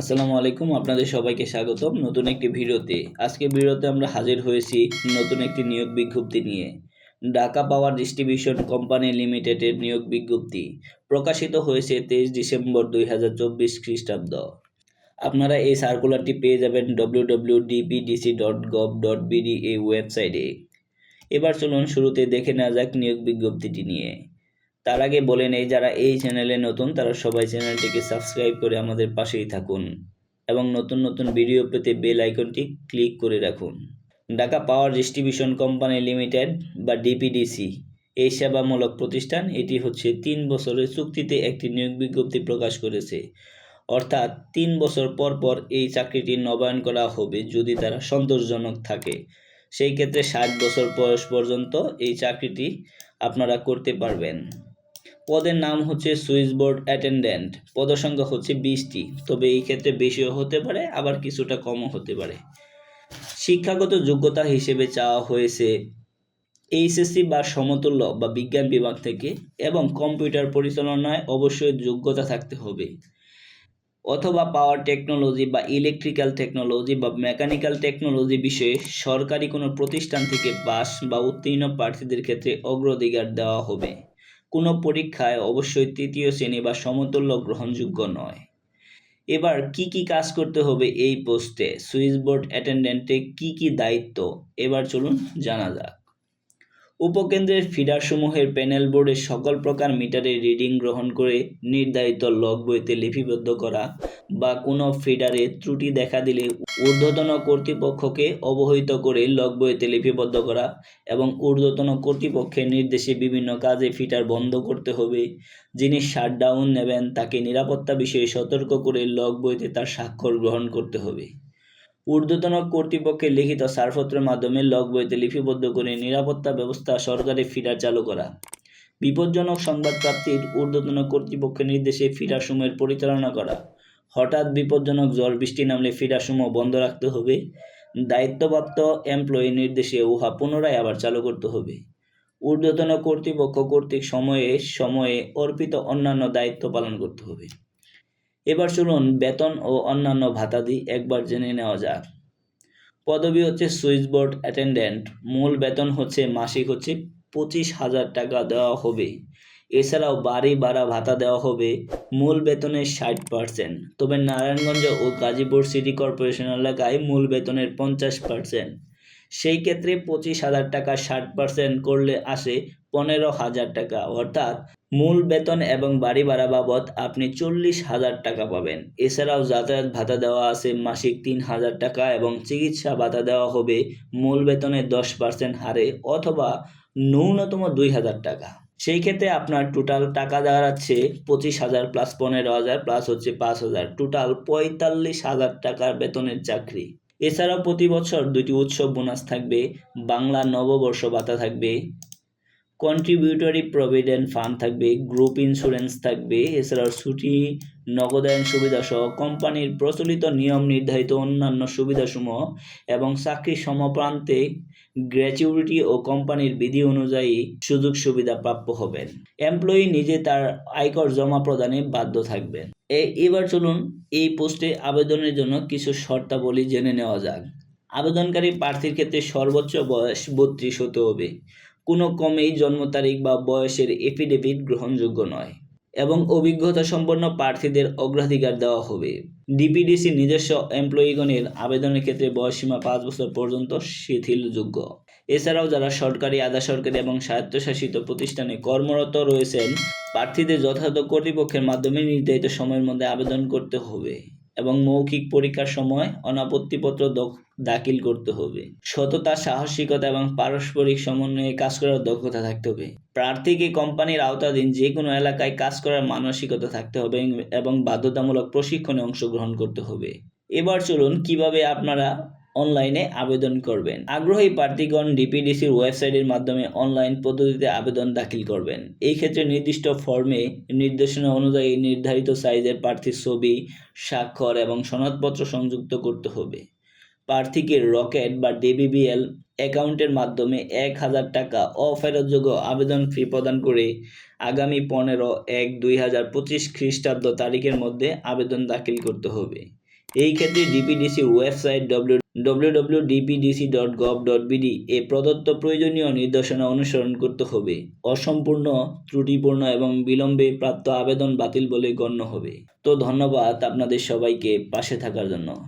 আসসালামু আলাইকুম, আপনাদের সবাইকে স্বাগতম নতুন একটি ভিডিওতে। আজকে ভিডিওতে আমরা হাজির হয়েছি নতুন একটি নিয়োগ বিজ্ঞপ্তি নিয়ে। ঢাকা পাওয়ার ডিস্ট্রিবিউশন কোম্পানি লিমিটেডের নিয়োগ বিজ্ঞপ্তি প্রকাশিত হয়েছে তেইশ ডিসেম্বর দুই হাজার চব্বিশ খ্রিস্টাব্দ। আপনারা এই সার্কুলারটি পেয়ে যাবেন W W DPDC dot gov dot BD এই ওয়েবসাইটে। এবার চলুন শুরুতে দেখে নেওয়া যাক নিয়োগ বিজ্ঞপ্তিটি নিয়ে। তার আগে বলে নেই যারা এই চ্যানেলে নতুন, তারা সবাই চ্যানেলটিকে সাবস্ক্রাইব করে আমাদের পাশেই থাকুন এবং নতুন নতুন ভিডিও পেতে বেল আইকনটি ক্লিক করে রাখুন। Dhaka power distribution company limited বা ডিপিডিসি, এই সেবামূলক প্রতিষ্ঠান, এটি হচ্ছে তিন বছরের চুক্তিতে একটি নিয়োগ বিজ্ঞপ্তি প্রকাশ করেছে। অর্থাৎ তিন বছর পর পর এই চাকরিটি নবায়ন করা হবে যদি তারা সন্তোষজনক থাকে। সেই ক্ষেত্রে ষাট বছর বয়স পর্যন্ত এই চাকরিটি আপনারা করতে পারবেন। পদের নাম হচ্ছে সুইচ বোর্ড অ্যাটেন্ডেন্ট। পদসংখ্যা হচ্ছে বিশটি, তবে এই ক্ষেত্রে বেশিও হতে পারে, আবার কিছুটা কমও হতে পারে। শিক্ষাগত যোগ্যতা হিসেবে চাওয়া হয়েছে এইচএসসি বা সমতুল্য বা বিজ্ঞান বিভাগ থেকে, এবং কম্পিউটার পরিচালনায় অবশ্যই যোগ্যতা থাকতে হবে। অথবা পাওয়ার টেকনোলজি বা ইলেকট্রিক্যাল টেকনোলজি বা মেকানিক্যাল টেকনোলজি বিষয়ে সরকারি কোনো প্রতিষ্ঠান থেকে পাস বা উত্তীর্ণ প্রার্থীদের ক্ষেত্রে অগ্রাধিকার দেওয়া হবে। কোনো পরীক্ষায় অবশ্যই তৃতীয় শ্রেণি বা সমতুল্য গ্রহণযোগ্য নয়। এবার কি কি কাজ করতে হবে এই পোস্টে সুইচ বোর্ড অ্যাটেন্ডেন্টে কি কি দায়িত্ব? এবার চলুন জানা যাক। উপকেন্দ্রের ফিডারসমূহের প্যানেল বোর্ডের সকল প্রকার মিটারের রিডিং গ্রহণ করে নির্ধারিত লগ বইতে লিপিবদ্ধ করা বা কোনো ফিডারে ত্রুটি দেখা দিলে ঊর্ধ্বতন কর্তৃপক্ষকে অবহিত করে লগ বইতে লিপিবদ্ধ করা এবং ঊর্ধ্বতন কর্তৃপক্ষের নির্দেশে বিভিন্ন কাজে ফিটার বন্ধ করতে হবে। যিনি শাটডাউন নেবেন, তাকে নিরাপত্তা বিষয়ে সতর্ক করে লগ বইতে তার স্বাক্ষর গ্রহণ করতে হবে। ঊর্ধ্বতন কর্তৃপক্ষের লিখিত ছাড়পত্রের মাধ্যমে লগ বইতে লিপিবদ্ধ করে নিরাপত্তা ব্যবস্থা সরকারি ফিডার চালু করা। বিপজ্জনক সংবাদ প্রাপ্তির ঊর্ধ্বতন কর্তৃপক্ষের নির্দেশে ফিডারসমূহের পরিচালনা করা। হঠাৎ বিপজ্জনক ঝড় বৃষ্টি নামলে ফিডারসমূহ বন্ধ রাখতে হবে। দায়িত্বপ্রাপ্ত এমপ্লয়ি নির্দেশে উহা পুনরায় আবার চালু করতে হবে। ঊর্ধ্বতন কর্তৃপক্ষ কর্তৃক সময়ে সময়ে অর্পিত অন্যান্য দায়িত্ব পালন করতে হবে। এবার চলুন বেতন ও অন্যান্য ভাতাদি একবার জেনে নেওয়া যাক। পদবি হচ্ছে সুইচ বোর্ড অ্যাটেন্ডেন্ট। মূল বেতন হচ্ছে, মাসিক হচ্ছে পঁচিশ হাজার টাকা দেওয়া হবে। এছাড়াও বাড়ি ভাড়া ভাতা দেওয়া হবে, মূল বেতনের ষাট পার্সেন্ট তবে নারায়ণগঞ্জ ও গাজীপুর সিটি কর্পোরেশন এলাকায় মূল বেতনের পঞ্চাশ পার্সেন্ট সেই ক্ষেত্রে পঁচিশ হাজার টাকা ষাট পার্সেন্ট করলে আসে পনেরো হাজার টাকা। অর্থাৎ মূল বেতন এবং বাড়ি ভাড়া বাবদ আপনি চল্লিশ হাজার টাকা পাবেন। এছাড়াও যাতায়াত ভাতা দেওয়া আছে মাসিক তিন হাজার টাকা এবং চিকিৎসা ভাতা দেওয়া হবে মূল বেতনের দশ পার্সেন্ট হারে অথবা ন্যূনতম দুই হাজার টাকা। সেই ক্ষেত্রে আপনার টোটাল টাকা দাঁড়াচ্ছে পঁচিশ হাজার প্লাস পনেরো হাজার প্লাস হচ্ছে পাঁচ হাজার। টোটাল পঁয়তাল্লিশ হাজার টাকার বেতনের চাকরি। এছাড়াও প্রতি বছর দুটি উৎসব বোনাস থাকবে, বাংলা নববর্ষ ভাতা থাকবে কন্ট্রিবিউটরি প্রভিডেন্ট ফান্ড থাকবে গ্রুপ ইন্স্যুরেন্স থাকবে, এছাড়াও ছুটি নগদায়ন সুবিধা সহ কোম্পানির প্রচলিত নিয়ম নির্ধারিত অন্যান্য সুবিধাসমূহ এবং চাকরির সমপ্রান্তে গ্র্যাচুইটি ও কোম্পানির বিধি অনুযায়ী সুযোগ সুবিধা প্রাপ্য হবেন। এমপ্লয়ি নিজে তার আয়কর জমা প্রদানে বাধ্য থাকবেন। এবার চলুন এই পোস্টে আবেদনের জন্য কিছু শর্তাবলী জেনে নেওয়া যাক। আবেদনকারী প্রার্থীর ক্ষেত্রে সর্বোচ্চ বয়স বত্রিশ হতে হবে। কোনো কমেই জন্ম তারিখ বা বয়সের এফিডেভিট গ্রহণযোগ্য নয় এবং অভিজ্ঞতা সম্পন্ন প্রার্থীদের অগ্রাধিকার দেওয়া হবে। ডিপিডিসি নিজস্ব এমপ্লয়িগণের আবেদনের ক্ষেত্রে বয়সসীমা পাঁচ বছর পর্যন্ত শিথিলযোগ্য। এছাড়াও যারা সরকারি, আধা সরকারি এবং স্বায়ত্তশাসিত প্রতিষ্ঠানে কর্মরত রয়েছেন, প্রার্থীদের যথাযথ কর্তৃপক্ষের মাধ্যমে নির্ধারিত সময়ের মধ্যে আবেদন করতে হবে এবং মৌখিক পরীক্ষার সময় অনাপত্তিপত্র দাখিল করতে হবে। সততা, সাহসিকতা এবং পারস্পরিক সমন্বয়ে কাজ করার দক্ষতা থাকতে হবে। প্রার্থীকে কোম্পানির আওতাধীন যে কোনো এলাকায় কাজ করার মানসিকতা থাকতে হবে এবং বাধ্যতামূলক প্রশিক্ষণে অংশগ্রহণ করতে হবে। এবার চলুন কীভাবে আপনারা অনলাইনে আবেদন করবেন। আগ্রহী প্রার্থীগণ ডিপিডিসির ওয়েবসাইটের মাধ্যমে অনলাইন পদ্ধতিতে আবেদন দাখিল করবেন। এই ক্ষেত্রে নির্দিষ্ট ফর্মে নির্দেশনা অনুযায়ী নির্ধারিত সাইজের প্রার্থীর ছবি, স্বাক্ষর এবং সনদপত্র সংযুক্ত করতে হবে। প্রার্থীকে রকেট বা ডিবিবিএল অ্যাকাউন্টের মাধ্যমে এক হাজার টাকা অফেরতযোগ্য আবেদন ফি প্রদান করে আগামী পনেরো এক দুই হাজার পঁচিশ খ্রিস্টাব্দ তারিখের মধ্যে আবেদন দাখিল করতে হবে। এই ক্ষেত্রে ডিপিডিসির ওয়েবসাইট ডব্লিউ বিডি এ প্রদত্ত প্রয়োজনীয় নির্দেশনা অনুসরণ করতে হবে। অসম্পূর্ণ, ত্রুটিপূর্ণ এবং বিলম্বে প্রাপ্ত আবেদন বাতিল বলে গণ্য হবে। তো ধন্যবাদ আপনাদের সবাইকে পাশে থাকার জন্য।